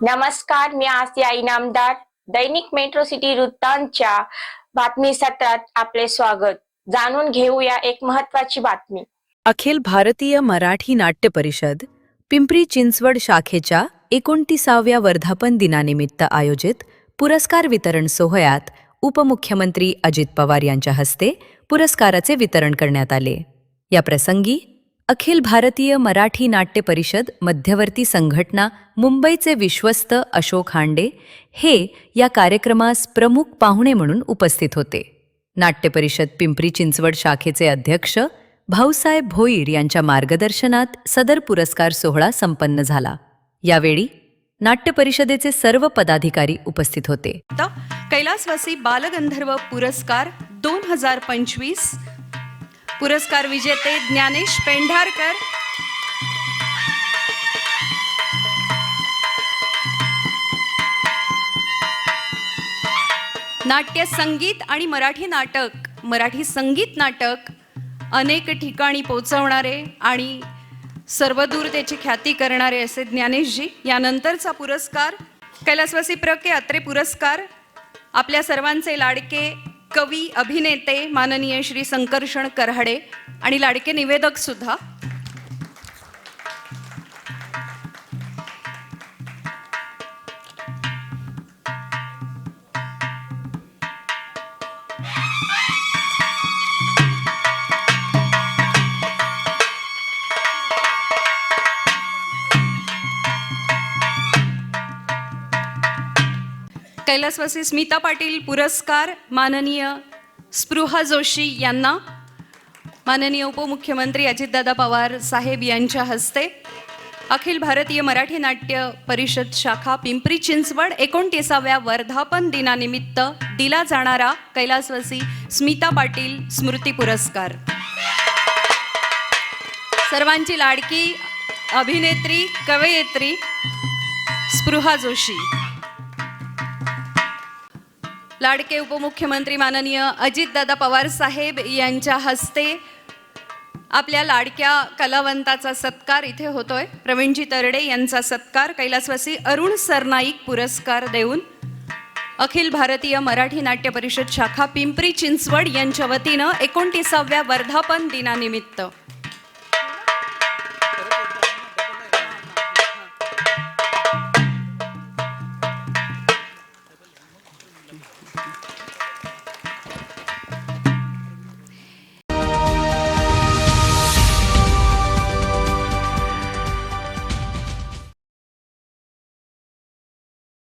नमस्कार मी आसिया इनामदार दैनिक metro city वृत्तांतच्या बातमी सत्रात आपले स्वागत. जाणून घेऊया एक महत्वाची बातमी. अखिल भारतीय मराठी नाट्य परिषद पिंपरी चिंचवड शाखेच्या एकोणतीसाव्या वर्धापन दिनानिमित्त आयोजित पुरस्कार वितरण सोहळ्यात उपमुख्यमंत्री अजित पवार यांच्या हस्ते पुरस्काराचे वितरण करण्यात आले. या प्रसंगी अखिल भारतीय मराठी नाट्य परिषद मध्यवर्ती संघटना मुंबईचे विश्वस्त अशोक हांडे हे या कार्यक्रमास प्रमुख पाहुणे म्हणून उपस्थित होते. नाट्य परिषद पिंपरी चिंचवड शाखेचे अध्यक्ष भाऊसाहेब भोईर यांच्या मार्गदर्शनात सदर पुरस्कार सोहळा संपन्न झाला. यावेळी नाट्य परिषदेचे सर्व पदाधिकारी उपस्थित होते. कैलासवासी बालगंधर्व पुरस्कार दोन हजार पंचवीस पुरस्कार विजेते ज्ञानेश पेंढारकर. नाट्य संगीत आणि मराठी नाटक मराठी संगीत नाटक अनेक ठिकाणी पोचवणारे आणि सर्वदूर त्याची ख्याती करणारे असे ज्ञानेशजी. यानंतरचा पुरस्कार कैलासवासी प्र के अत्रे पुरस्कार आपल्या सर्वांचे लाडके कवी अभिनेते माननीय श्री संकर्षण कर्हाडे आणि लाडके निवेदक सुद्धा कैलासवासी स्मिता पाटील पुरस्कार माननीय स्पृहा जोशी यांना माननीय उपमुख्यमंत्री अजितदादा पवार साहेब यांच्या हस्ते अखिल भारतीय मराठी नाट्य परिषद शाखा पिंपरी चिंचवड एकोणतीसाव्या वर्धापन दिनानिमित्त दिला जाणारा कैलासवासी स्मिता पाटील स्मृती पुरस्कार. सर्वांची लाडकी अभिनेत्री कवयित्री स्पृहा जोशी. लाडके उपमुख्यमंत्री माननीय अजितदादा पवार साहेब यांच्या हस्ते आपल्या लाडक्या कलावंताचा सत्कार इथे होतोय. प्रवीणजी तरडे यांचा सत्कार कैलासवासी अरुण सरनाईक पुरस्कार देऊन अखिल भारतीय मराठी नाट्य परिषद शाखा पिंपरी चिंचवड यांच्या वतीनं एकोणतीसाव्या वर्धापन दिनानिमित्त.